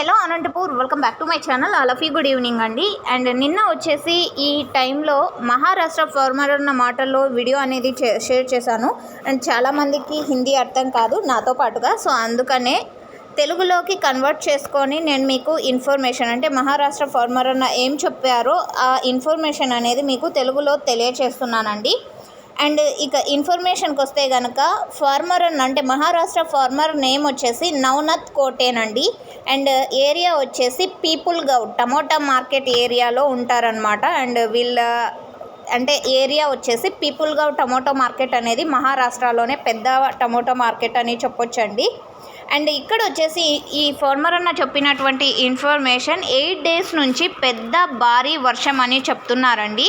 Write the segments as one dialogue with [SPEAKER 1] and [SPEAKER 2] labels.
[SPEAKER 1] Hello Anantapur welcome back to my channel అలఫీ good evening అండి. And నిన్న వచ్చేసి ఈ టైంలో మహారాష్ట్ర ఫార్మర్ అన్న మాటల్లో వీడియో అనేది షేర్ చేశాను. అండ్ చాలామందికి హిందీ అర్థం కాదు నాతో పాటుగా. సో అందుకనే తెలుగులోకి కన్వర్ట్ చేసుకొని నేను మీకు ఇన్ఫర్మేషన్ అంటే మహారాష్ట్ర ఫార్మర్ అన్న ఏం చెప్పారో ఆ ఇన్ఫర్మేషన్ అనేది మీకు తెలుగులో తెలియచేస్తున్నానండి. అండ్ ఇక ఇన్ఫర్మేషన్కి వస్తే కనుక ఫార్మర్ అన్న అంటే మహారాష్ట్ర ఫార్మర్ నేమ్ వచ్చేసి నవనత్ కోటేనండి. అండి అండ్ ఏరియా వచ్చేసి పీపుల్ గౌడ్ టమోటా మార్కెట్ ఏరియాలో ఉంటారనమాట అండ్ వీళ్ళ అంటే ఏరియా వచ్చేసి పీపుల్ టమోటో మార్కెట్ అనేది మహారాష్ట్రలోనే పెద్ద టమోటో మార్కెట్ అని చెప్పొచ్చండి. అండ్ ఇక్కడ వచ్చేసి ఈ ఫార్మర్ అన్న చెప్పినటువంటి ఇన్ఫర్మేషన్ ఎయిట్ డేస్ నుంచి పెద్ద భారీ వర్షం అని చెప్తున్నారండి.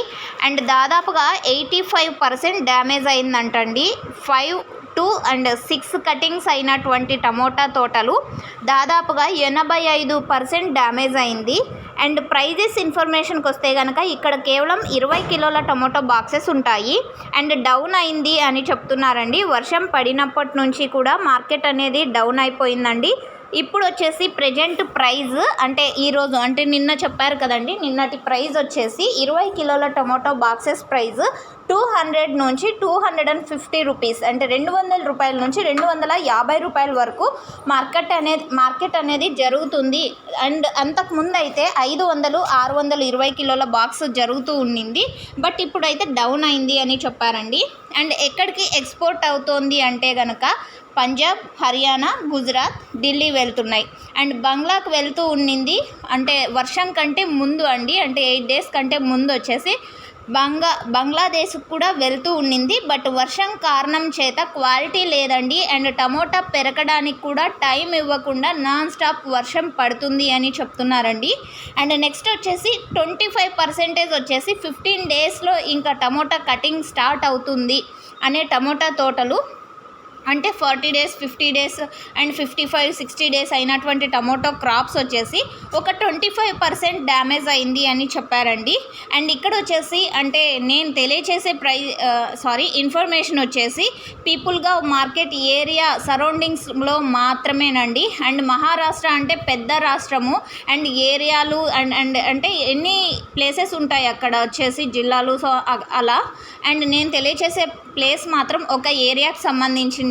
[SPEAKER 1] అండ్ దాదాపుగా eighty five percent damage అయిందంటండి. Five two and six cuttings అయినటువంటి టమోటా తోటలు దాదాపుగా ఎనభై ఐదు పర్సెంట్ డ్యామేజ్ అయింది. అండ్ ప్రైజెస్ ఇన్ఫర్మేషన్కి వస్తే కనుక ఇక్కడ కేవలం ఇరవై కిలోల టొమాటో బాక్సెస్ ఉంటాయి. అండ్ డౌన్ అయింది అని చెప్తున్నారండి. వర్షం పడినప్పటి నుంచి కూడా మార్కెట్ అనేది డౌన్ అయిపోయిందండి. ఇప్పుడు వచ్చేసి ప్రజెంట్ ప్రైజ్ అంటే ఈరోజు అంటే నిన్న చెప్పారు కదండి. నిన్నటి ప్రైజ్ వచ్చేసి ఇరవై కిలోల tomato boxes price two hundred నుంచి two hundred and fifty rupees. అంటే రెండు వందల రూపాయల నుంచి రెండు వందల యాభై రూపాయల వరకు మార్కెట్ అనేది మార్కెట్ అనేది జరుగుతుంది. అండ్ అంతకుముందు అయితే ఐదు వందలు ఆరు వందలు ఇరవై కిలోల బాక్స్ జరుగుతూ ఉండింది. బట్ ఇప్పుడైతే డౌన్ అయింది అని చెప్పారండి. అండ్ ఎక్కడికి ఎక్స్పోర్ట్ అవుతోంది అంటే కనుక పంజాబ్ హర్యానా గుజరాత్ ఢిల్లీ వెళ్తున్నాయి. అండ్ బంగ్లాకు వెళ్తూ ఉండింది. అంటే వర్షం కంటే ముందు అండి. అంటే ఎయిట్ డేస్ కంటే ముందు వచ్చేసి బంగా బంగ్లాదేశ్కి కూడా వెళ్తూ ఉండింది. బట్ వర్షం కారణం చేత క్వాలిటీ లేదండి. అండ్ టమోటా పెరగడానికి కూడా టైం ఇవ్వకుండా నాన్ స్టాప్ వర్షం పడుతుంది అని చెప్తున్నారండి. అండ్ నెక్స్ట్ వచ్చేసి ట్వంటీ ఫైవ్ పర్సెంటేజ్ వచ్చేసి ఫిఫ్టీన్ డేస్లో ఇంకా టమోటా కటింగ్ స్టార్ట్ అవుతుంది అనే టమోటా తోటలు. అంటే forty days fifty days and fifty five sixty days అయినటువంటి టమోటో క్రాప్స్ వచ్చేసి ఒక ట్వంటీ ఫైవ్ పర్సెంట్ డ్యామేజ్ అయింది అని చెప్పారండి. అండ్ ఇక్కడ వచ్చేసి అంటే నేను తెలియచేసే ప్రై సారీ ఇన్ఫర్మేషన్ వచ్చేసి పీపుల్గా మార్కెట్ ఏరియా సరౌండింగ్స్లో మాత్రమేనండి. అండ్ మహారాష్ట్ర అంటే పెద్ద రాష్ట్రము. అండ్ ఏరియాలు అండ్ అండ్ అంటే ఎన్ని ప్లేసెస్ ఉంటాయి అక్కడ వచ్చేసి జిల్లాలు సో అలా. అండ్ నేను తెలియచేసే ప్లేస్ మాత్రం ఒక ఏరియాకి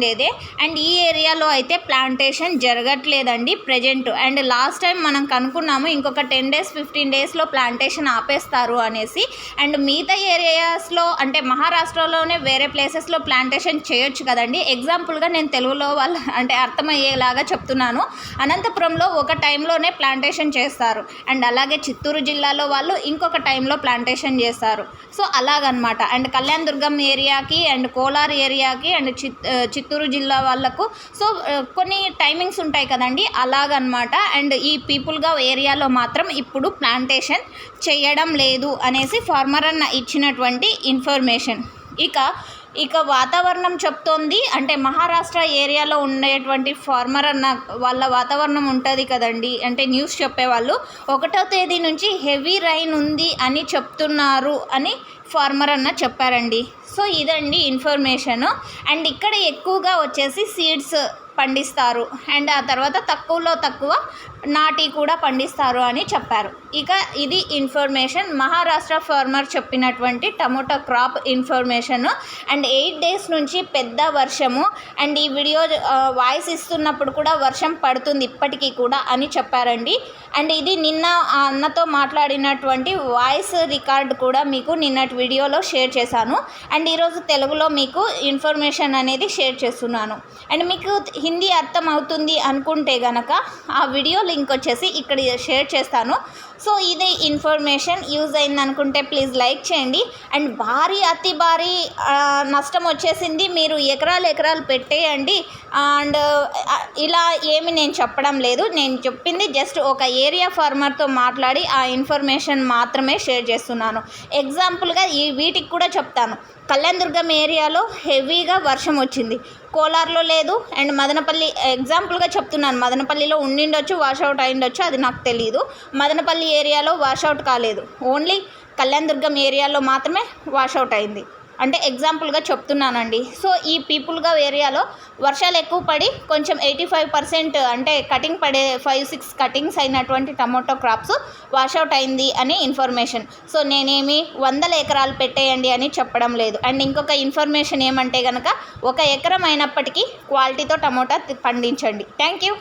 [SPEAKER 1] ఉండేదే. అండ్ ఈ ఏరియాలో అయితే ప్లాంటేషన్ జరగట్లేదండి ప్రజెంట్. అండ్ లాస్ట్ టైం మనం కనుక్కున్నాము ఇంకొక టెన్ డేస్ ఫిఫ్టీన్ డేస్లో ప్లాంటేషన్ ఆపేస్తారు అనేసి. అండ్ మిగతా ఏరియాస్లో అంటే మహారాష్ట్రలోనే వేరే ప్లేసెస్లో ప్లాంటేషన్ చేయొచ్చు కదండి. ఎగ్జాంపుల్గా నేను తెలుగులో వాళ్ళ అంటే అర్థమయ్యేలాగా చెప్తున్నాను. అనంతపురంలో ఒక టైంలోనే ప్లాంటేషన్ చేస్తారు. అండ్ అలాగే చిత్తూరు జిల్లాలో వాళ్ళు ఇంకొక టైంలో ప్లాంటేషన్ చేస్తారు. సో అలాగనమాట. అండ్ కళ్యాణ్ దుర్గం ఏరియాకి అండ్ కోలార్ ఏరియాకి అండ్ చిత్ చిత్తూరు జిల్లా వాళ్ళకు. సో కొన్ని టైమింగ్స్ ఉంటాయి కదండి. అలాగనమాట. అండ్ ఈ పీపుల్గా ఏరియాలో మాత్రం ఇప్పుడు ప్లాంటేషన్ చేయడం లేదు అనేసి ఫార్మర్ అన్న ఇచ్చినటువంటి ఇన్ఫర్మేషన్ ఇక ఇక వాతావరణం చెప్తోంది. అంటే మహారాష్ట్ర ఏరియాలో ఉండేటువంటి ఫార్మర్ అన్న వాళ్ళ వాతావరణం ఉంటుంది కదండి. అంటే న్యూస్ చెప్పేవాళ్ళు ఒకటో తేదీ నుంచి హెవీ రైన్ ఉంది అని చెప్తున్నారు అని ఫార్మర్ అన్న చెప్పారండి. సో ఇదండి ఇన్ఫర్మేషన్. అండ్ ఇక్కడ ఎక్కువగా వచ్చేసి సీడ్స్ పండిస్తారు. అండ్ ఆ తర్వాత తక్కువలో తక్కువ నాటి కూడా పండిస్తారు అని చెప్పారు. ఇక ఇది ఇన్ఫర్మేషన్. మహారాష్ట్ర ఫార్మర్ చెప్పినటువంటి tomato crop information. And eight days నుంచి పెద్ద వర్షము. అండ్ ఈ వీడియో వాయిస్ ఇస్తున్నప్పుడు కూడా వర్షం పడుతుంది ఇప్పటికీ కూడా అని చెప్పారండి. అండ్ ఇది నిన్న అన్నతో మాట్లాడినటువంటి వాయిస్ రికార్డ్ కూడా మీకు నిన్నటి వీడియోలో షేర్ చేశాను. అండ్ ఈరోజు తెలుగులో మీకు ఇన్ఫర్మేషన్ అనేది షేర్ చేస్తున్నాను. అండ్ మీకు హిందీ అర్థం అవుతుంది అనుకుంటే గనక ఆ వీడియో లింక్ వచ్చేసి ఇక్కడ షేర్ చేస్తాను. సో ఇది ఇన్ఫర్మేషన్ యూజ్ అయింది అనుకుంటే ప్లీజ్ లైక్ చేయండి. అండ్ భారీ అతి భారీ నష్టం వచ్చేసింది మీరు ఎకరాలు ఎకరాలు పెట్టేయండి. అండ్ ఇలా ఏమి నేను చెప్పడం లేదు. నేను చెప్పింది జస్ట్ ఒక ఏరియా ఫార్మర్తో మాట్లాడి ఆ ఇన్ఫర్మేషన్ మాత్రమే షేర్ చేస్తున్నాను. ఎగ్జాంపుల్గా ఈ వీటికి కూడా చెప్తాను. కళ్యాణ్ దుర్గం ఏరియాలో హెవీగా వర్షం వచ్చింది. కోలార్లో లేదు. అండ్ మదనపల్లి ఎగ్జాంపుల్గా చెప్తున్నాను. మదనపల్లిలో ఉండిండొచ్చు వాషౌట్ అయిండొచ్చు అది నాకు తెలియదు మదనపల్లి ఏరియాలో వాషౌట్ కాలేదు. ఓన్లీ కళ్యాణ్ దుర్గం ఏరియాలో మాత్రమే వాషౌట్ అయింది. అంటే ఎగ్జాంపుల్గా చెప్తున్నానండి. సో ఈ పీపుల్గా ఏరియాలో వర్షాలు ఎక్కువ పడి కొంచెం ఎయిటీ ఫైవ్ పర్సెంట్ అంటే కటింగ్ పడే ఫైవ్ సిక్స్ కటింగ్స్ అయినటువంటి టమాటో క్రాప్స్ వాషౌట్ అయింది అని ఇన్ఫర్మేషన్ సో నేనేమి వందల ఎకరాలు పెట్టేయండి అని చెప్పడం లేదు. అండ్ ఇంకొక ఇన్ఫర్మేషన్ ఏమంటే కనుక ఒక ఎకరం అయినప్పటికీ క్వాలిటీతో టమోటా పండించండి. Thank you